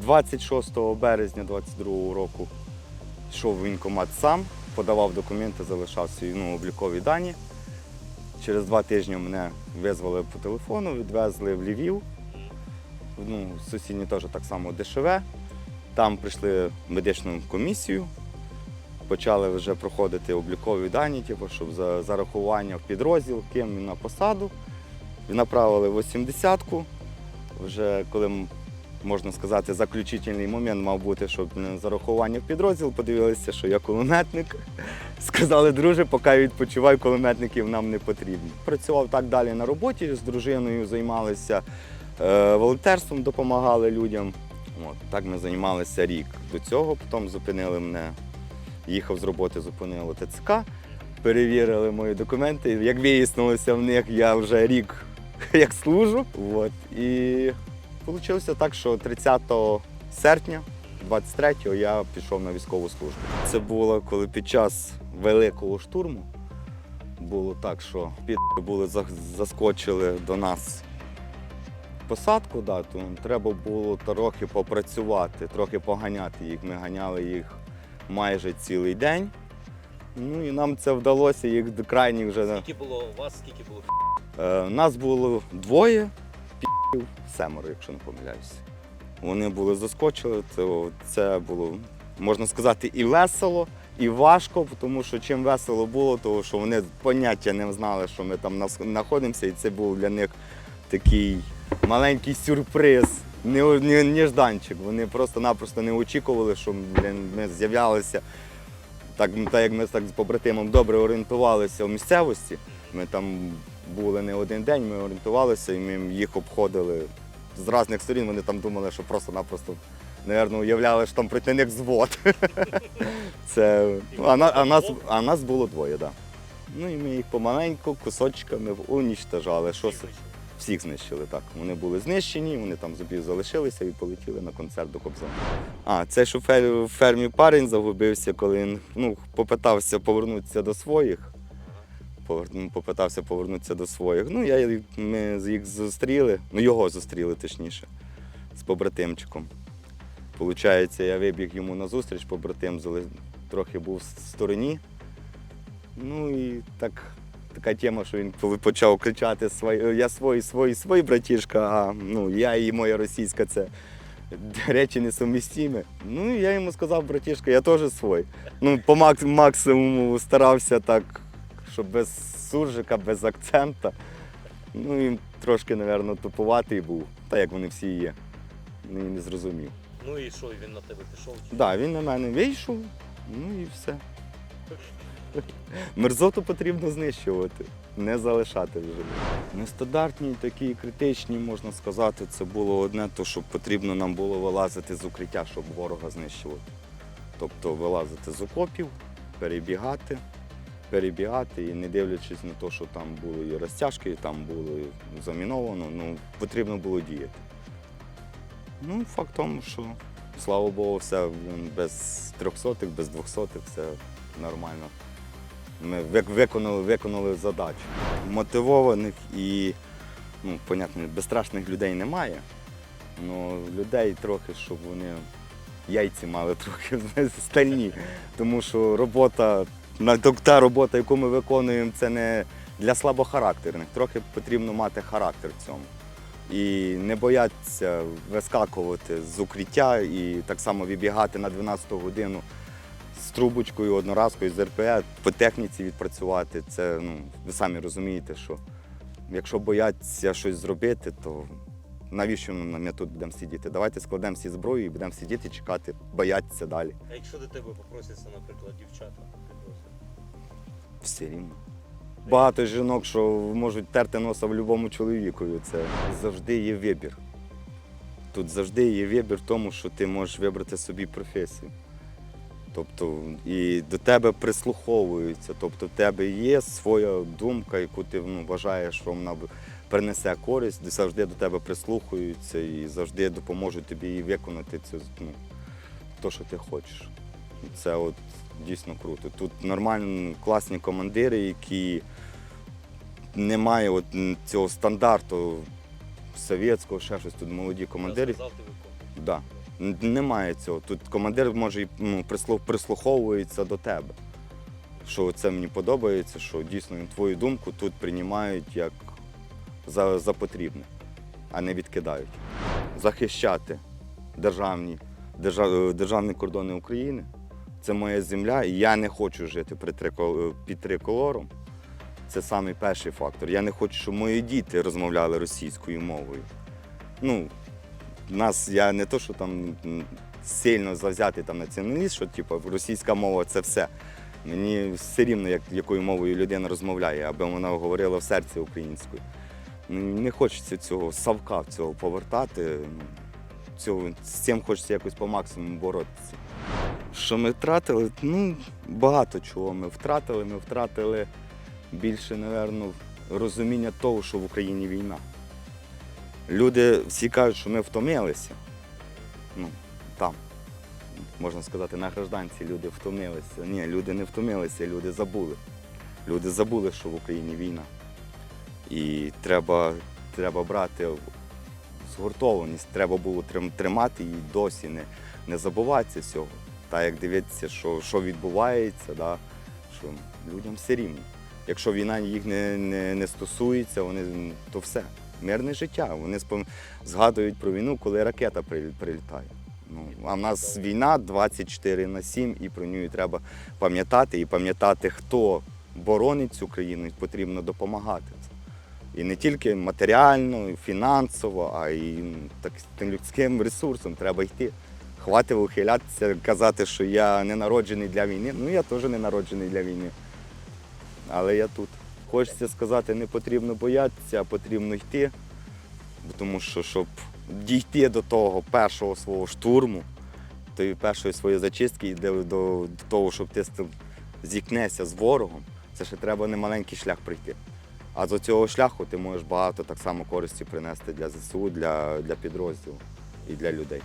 26 березня 22 року йшов в воєнкомат сам, подавав документи, залишав свої ну, облікові дані. Через два тижні мене визвали по телефону, відвезли в Львів. Ну, сусідні теж так само ДШВ. Там прийшли медичну комісію, почали вже проходити облікові дані, типу, щоб за зарахування в підрозділ, ким на посаду. Направили в 80-ку. Вже коли можна сказати, заключительний момент мав бути, щоб на зарахування в підрозділ, подивилися, що я кулеметник. Сказали, друже, поки відпочивай, кулеметників нам не потрібно. Працював так далі на роботі, з дружиною займалися е, волонтерством, допомагали людям. От, так ми займалися рік. До цього потім зупинили мене, їхав з роботи, зупинило ТЦК, перевірили мої документи. Як вияснилося в них, я вже рік як служу. От. І вийшло так, що 30 серпня 23-го я пішов на військову службу. Це було коли під час великого штурму було так, що під були заскочили до нас посадку, да, то треба було трохи попрацювати, трохи поганяти їх. Ми ганяли їх майже цілий день. Ну і нам це вдалося, їх до крайніх вже. Скільки було у вас, скільки було Е, нас було двоє, семеро, якщо не помиляюся. Вони були заскочили, це, це було, можна сказати, і весело, і важко, тому що чим весело було, тому що вони поняття не знали, що ми там знаходимося, і це був для них такий маленький сюрприз, не, не, нежданчик. Вони просто-напросто не очікували, що ми з'являлися. Так, так як ми так з побратимом добре орієнтувалися в місцевості, ми там були не один день, ми орієнтувалися і ми їх обходили з різних сторін. Вони там думали, що просто-напросто, напевно, уявляли, що там проти них звод. Це, ну, а, а, нас, а нас було двоє, так. Да. Ну і ми їх помаленьку, кусочками унічтажали. Що, всіх знищили так. Вони були знищені, вони там зубів залишилися і полетіли на концерт до Кобзона. А, цей шофер в фермі парень загубився, коли він ну, попитався повернутися до своїх. Повер- Попитався повернутися до своїх. Ну, я, ми їх зустріли, ну його зустріли точніше, з побратимчиком. Получається, я вибіг йому на зустріч, побратим трохи був в стороні. Ну і так, така тема, що він почав кричати «Свої- я свій, свій, свій братішка, а ну, я і моя російська це речі несумістімі. Ну я йому сказав, братішка, я теж свій. Ну, по максимуму старався так, щоб без суржика, без акцента. Ну і трошки, мабуть, тупуватий був, та як вони всі є. Ну не зрозумів. Ну і що, він на тебе пішов? Так, да, він на мене вийшов, ну і все. Мерзоту потрібно знищувати, не залишати вже. Нестандартні, такі критичні, можна сказати, це було одне, то що потрібно нам було вилазити з укриття, щоб ворога знищувати. Тобто вилазити з окопів, перебігати, перебігати і не дивлячись на те, що там були і розтяжки, там було заміновано, ну, потрібно було діяти. Ну, факт тому, що слава Богу, все без трьохсотих, без двохсотих, все нормально. Ми виконали, виконали задачу. Мотивованих і, ну, понятно, безстрашних людей немає. але людей трохи, щоб вони яйці мали трохи стальні. Тому що робота, та робота, яку ми виконуємо, це не для слабохарактерних. Трохи потрібно мати характер в цьому і не бояться вискакувати з укриття і так само вибігати на 12 годину з трубочкою одноразкою з РПЕ по техніці відпрацювати. Це ну, ви самі розумієте, що якщо бояться щось зробити, то навіщо ми тут будемо сидіти? Давайте складемо всі зброю і будемо сидіти, чекати, боятися далі. А якщо до тебе попросяться, наприклад, дівчата? Все рівно. Багато жінок, що можуть терти носа в будь-якому чоловікові. Це завжди є вибір. Тут завжди є вибір в тому, що ти можеш вибрати собі професію. Тобто і до тебе прислуховуються. Тобто в тебе є своя думка, яку ти ну, вважаєш, що вона принесе користь, завжди до тебе прислухаються і завжди допоможуть тобі виконати це, ну, то, що ти хочеш. Це от дійсно круто. Тут нормальні, класні командири, які немає от цього стандарту совєтського, ще щось тут молоді командири. Сказав, ти. Да. Немає цього. Тут командир може і, ну, прислуховується до тебе. Що це мені подобається, що дійсно твою думку тут приймають як за, за потрібне, а не відкидають. Захищати державні, держав, державні кордони України це моя земля, і я не хочу жити при трикол- під триколором. Це самий перший фактор. Я не хочу, щоб мої діти розмовляли російською мовою. Ну, нас я не то, що там сильно завзятий там націоналіст, що типу, російська мова це все. Мені все рівно, як, якою мовою людина розмовляє, аби вона говорила в серці українською. Не хочеться цього савка цього повертати. Цього, з цим хочеться якось по максимуму боротися. Що ми втратили? Ну, багато чого ми втратили. Ми втратили більше, напевно, розуміння того, що в Україні війна. Люди всі кажуть, що ми втомилися. Ну, там, можна сказати, на гражданці люди втомилися. Ні, люди не втомилися, люди забули. Люди забули, що в Україні війна. І треба, треба брати згуртованість, треба було тримати її досі, не, не забуватися цього. Та як дивитися, що, що відбувається, да, що людям все рівно. Якщо війна їх не, не, не стосується, вони, то все. Мирне життя. Вони спом... згадують про війну, коли ракета при- прилітає. Ну, а в нас війна 24 на 7, і про неї треба пам'ятати і пам'ятати, хто боронить цю країну, і потрібно допомагати. І не тільки матеріально, і фінансово, а й так, тим людським ресурсом треба йти. Хватить ухилятися, казати, що я не народжений для війни. Ну я теж не народжений для війни. Але я тут. Хочеться сказати, не потрібно боятися, а потрібно йти. Тому що, щоб дійти до того першого свого штурму, тої першої своєї зачистки до, до, до того, щоб ти зіткнешся з ворогом, це ще треба немаленький шлях пройти. А з цього шляху ти можеш багато так само користі принести для ЗСУ, для, для підрозділу і для людей.